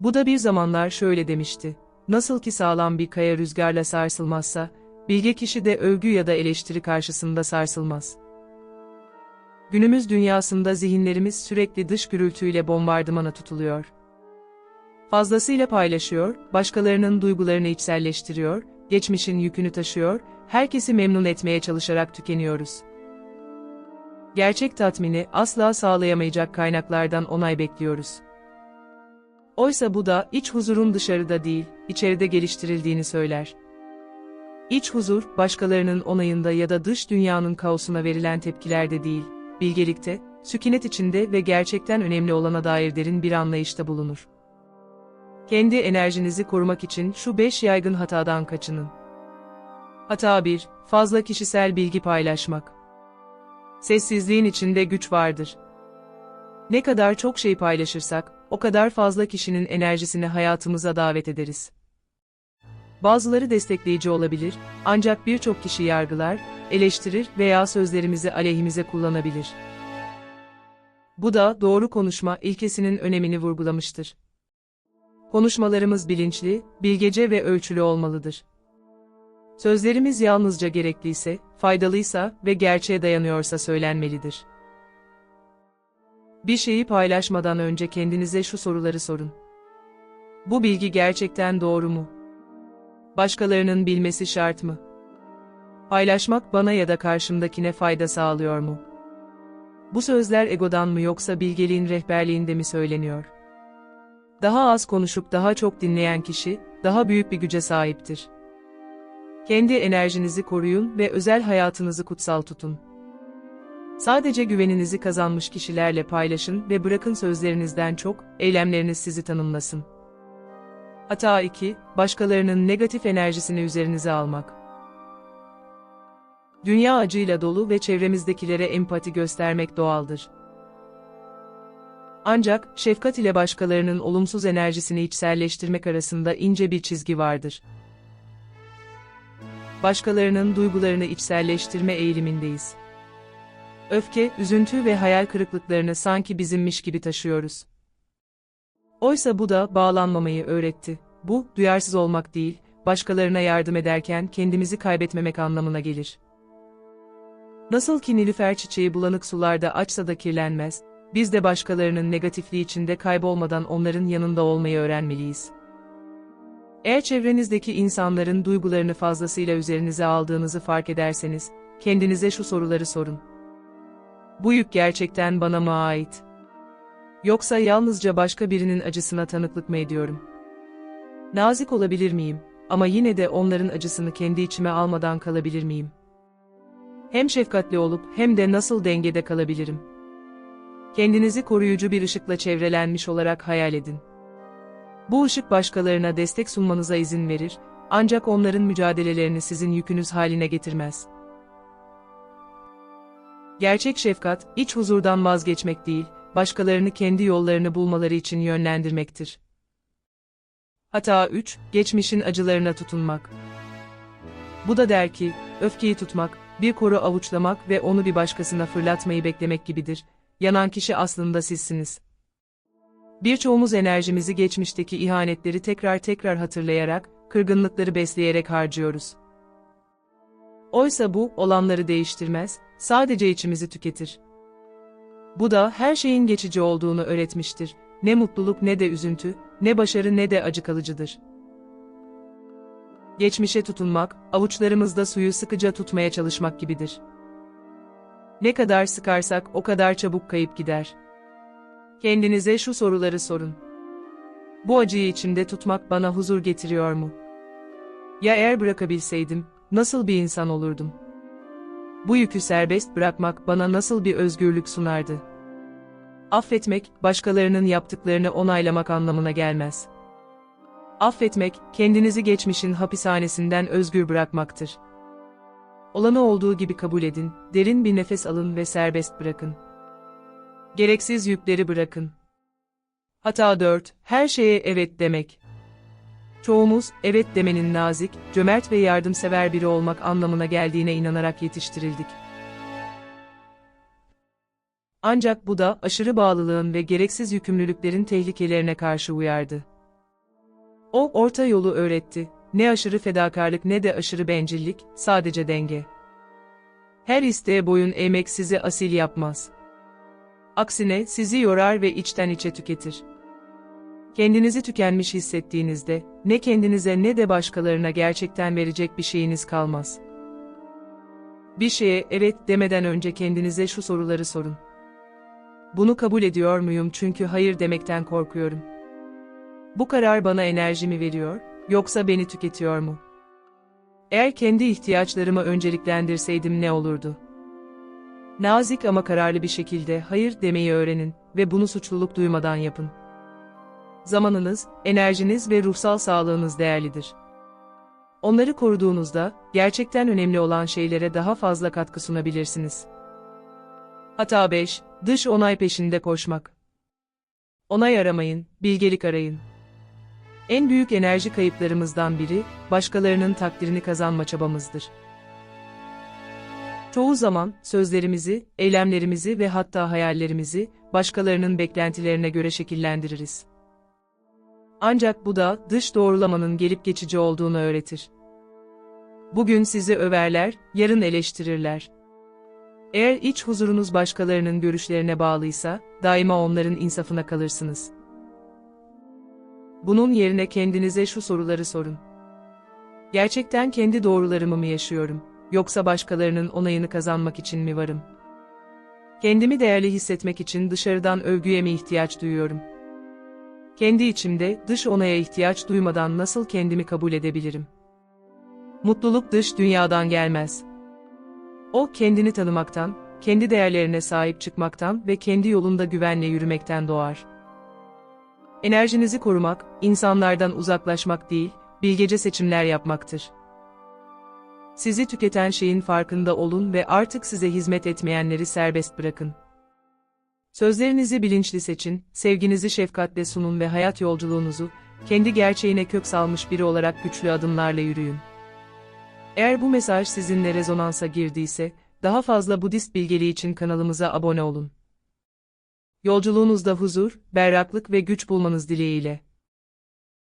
Bu da bir zamanlar şöyle demişti. Nasıl ki sağlam bir kaya rüzgarla sarsılmazsa, bilge kişi de övgü ya da eleştiri karşısında sarsılmaz. Günümüz dünyasında zihinlerimiz sürekli dış gürültüyle bombardımana tutuluyor. Fazlasıyla paylaşıyor, başkalarının duygularını içselleştiriyor, geçmişin yükünü taşıyor, herkesi memnun etmeye çalışarak tükeniyoruz. Gerçek tatmini asla sağlayamayacak kaynaklardan onay bekliyoruz. Oysa bu da iç huzurun dışarıda değil, içeride geliştirildiğini söyler. İç huzur, başkalarının onayında ya da dış dünyanın kaosuna verilen tepkilerde değil, bilgelikte, sükunet içinde ve gerçekten önemli olana dair derin bir anlayışta bulunur. Kendi enerjinizi korumak için şu beş yaygın hatadan kaçının. Hata 1. Fazla kişisel bilgi paylaşmak. Sessizliğin içinde güç vardır. Ne kadar çok şey paylaşırsak, o kadar fazla kişinin enerjisini hayatımıza davet ederiz. Bazıları destekleyici olabilir, ancak birçok kişi yargılar, eleştirir veya sözlerimizi aleyhimize kullanabilir. Bu da doğru konuşma ilkesinin önemini vurgulamıştır. Konuşmalarımız bilinçli, bilgece ve ölçülü olmalıdır. Sözlerimiz yalnızca gerekliyse, faydalıysa ve gerçeğe dayanıyorsa söylenmelidir. Bir şeyi paylaşmadan önce kendinize şu soruları sorun. Bu bilgi gerçekten doğru mu? Başkalarının bilmesi şart mı? Paylaşmak bana ya da karşımdakine fayda sağlıyor mu? Bu sözler egodan mı yoksa bilgeliğin rehberliğinde mi söyleniyor? Daha az konuşup daha çok dinleyen kişi, daha büyük bir güce sahiptir. Kendi enerjinizi koruyun ve özel hayatınızı kutsal tutun. Sadece güveninizi kazanmış kişilerle paylaşın ve bırakın sözlerinizden çok, eylemleriniz sizi tanımlasın. Hata 2, başkalarının negatif enerjisini üzerinize almak. Dünya acıyla dolu ve çevremizdekilere empati göstermek doğaldır. Ancak, şefkat ile başkalarının olumsuz enerjisini içselleştirmek arasında ince bir çizgi vardır. Başkalarının duygularını içselleştirme eğilimindeyiz. Öfke, üzüntü ve hayal kırıklıklarını sanki bizimmiş gibi taşıyoruz. Oysa bu da bağlanmamayı öğretti. Bu, duyarsız olmak değil, başkalarına yardım ederken kendimizi kaybetmemek anlamına gelir. Nasıl ki nilüfer çiçeği bulanık sularda açsa da kirlenmez, biz de başkalarının negatifliği içinde kaybolmadan onların yanında olmayı öğrenmeliyiz. Eğer çevrenizdeki insanların duygularını fazlasıyla üzerinize aldığınızı fark ederseniz, kendinize şu soruları sorun. Bu yük gerçekten bana mı ait? Yoksa yalnızca başka birinin acısına tanıklık mı ediyorum? Nazik olabilir miyim ama yine de onların acısını kendi içime almadan kalabilir miyim? Hem şefkatli olup hem de nasıl dengede kalabilirim? Kendinizi koruyucu bir ışıkla çevrelenmiş olarak hayal edin. Bu ışık başkalarına destek sunmanıza izin verir, ancak onların mücadelelerini sizin yükünüz haline getirmez. Gerçek şefkat, iç huzurdan vazgeçmek değil, başkalarını kendi yollarını bulmaları için yönlendirmektir. Hata 3, geçmişin acılarına tutunmak. Bu da der ki, öfkeyi tutmak, bir koru avuçlamak ve onu bir başkasına fırlatmayı beklemek gibidir. Yanan kişi aslında sizsiniz. Birçoğumuz enerjimizi geçmişteki ihanetleri tekrar tekrar hatırlayarak, kırgınlıkları besleyerek harcıyoruz. Oysa bu, olanları değiştirmez, sadece içimizi tüketir. Bu da her şeyin geçici olduğunu öğretmiştir. Ne mutluluk ne de üzüntü, ne başarı ne de acı kalıcıdır. Geçmişe tutunmak, avuçlarımızda suyu sıkıca tutmaya çalışmak gibidir. Ne kadar sıkarsak o kadar çabuk kayıp gider. Kendinize şu soruları sorun. Bu acıyı içimde tutmak bana huzur getiriyor mu? Ya eğer bırakabilseydim, nasıl bir insan olurdum? Bu yükü serbest bırakmak bana nasıl bir özgürlük sunardı? Affetmek, başkalarının yaptıklarını onaylamak anlamına gelmez. Affetmek, kendinizi geçmişin hapishanesinden özgür bırakmaktır. Olanı olduğu gibi kabul edin, derin bir nefes alın ve serbest bırakın. Gereksiz yükleri bırakın. Hata 4. Her şeye evet demek. Çoğumuz, evet demenin nazik, cömert ve yardımsever biri olmak anlamına geldiğine inanarak yetiştirildik. Ancak bu da aşırı bağlılığın ve gereksiz yükümlülüklerin tehlikelerine karşı uyardı. O orta yolu öğretti. Ne aşırı fedakarlık ne de aşırı bencillik, sadece denge. Her isteğe boyun eğmek sizi asil yapmaz. Aksine sizi yorar ve içten içe tüketir. Kendinizi tükenmiş hissettiğinizde, ne kendinize ne de başkalarına gerçekten verecek bir şeyiniz kalmaz. Bir şeye evet demeden önce kendinize şu soruları sorun. Bunu kabul ediyor muyum çünkü hayır demekten korkuyorum. Bu karar bana enerjimi veriyor, yoksa beni tüketiyor mu? Eğer kendi ihtiyaçlarımı önceliklendirseydim ne olurdu? Nazik ama kararlı bir şekilde hayır demeyi öğrenin ve bunu suçluluk duymadan yapın. Zamanınız, enerjiniz ve ruhsal sağlığınız değerlidir. Onları koruduğunuzda, gerçekten önemli olan şeylere daha fazla katkı sunabilirsiniz. Hata 5. Dış onay peşinde koşmak. Onay aramayın, bilgelik arayın. En büyük enerji kayıplarımızdan biri, başkalarının takdirini kazanma çabamızdır. Çoğu zaman, sözlerimizi, eylemlerimizi ve hatta hayallerimizi, başkalarının beklentilerine göre şekillendiririz. Ancak bu da, dış doğrulamanın gelip geçici olduğunu öğretir. Bugün sizi överler, yarın eleştirirler. Eğer iç huzurunuz başkalarının görüşlerine bağlıysa, daima onların insafına kalırsınız. Bunun yerine kendinize şu soruları sorun. Gerçekten kendi doğrularımı mı yaşıyorum, yoksa başkalarının onayını kazanmak için mi varım? Kendimi değerli hissetmek için dışarıdan övgüye mi ihtiyaç duyuyorum? Kendi içimde dış onaya ihtiyaç duymadan nasıl kendimi kabul edebilirim? Mutluluk dış dünyadan gelmez. O kendini tanımaktan, kendi değerlerine sahip çıkmaktan ve kendi yolunda güvenle yürümekten doğar. Enerjinizi korumak, insanlardan uzaklaşmak değil, bilgece seçimler yapmaktır. Sizi tüketen şeyin farkında olun ve artık size hizmet etmeyenleri serbest bırakın. Sözlerinizi bilinçli seçin, sevginizi şefkatle sunun ve hayat yolculuğunuzu, kendi gerçeğine kök salmış biri olarak güçlü adımlarla yürüyün. Eğer bu mesaj sizinle rezonansa girdiyse, daha fazla Budist bilgeliği için kanalımıza abone olun. Yolculuğunuzda huzur, berraklık ve güç bulmanız dileğiyle.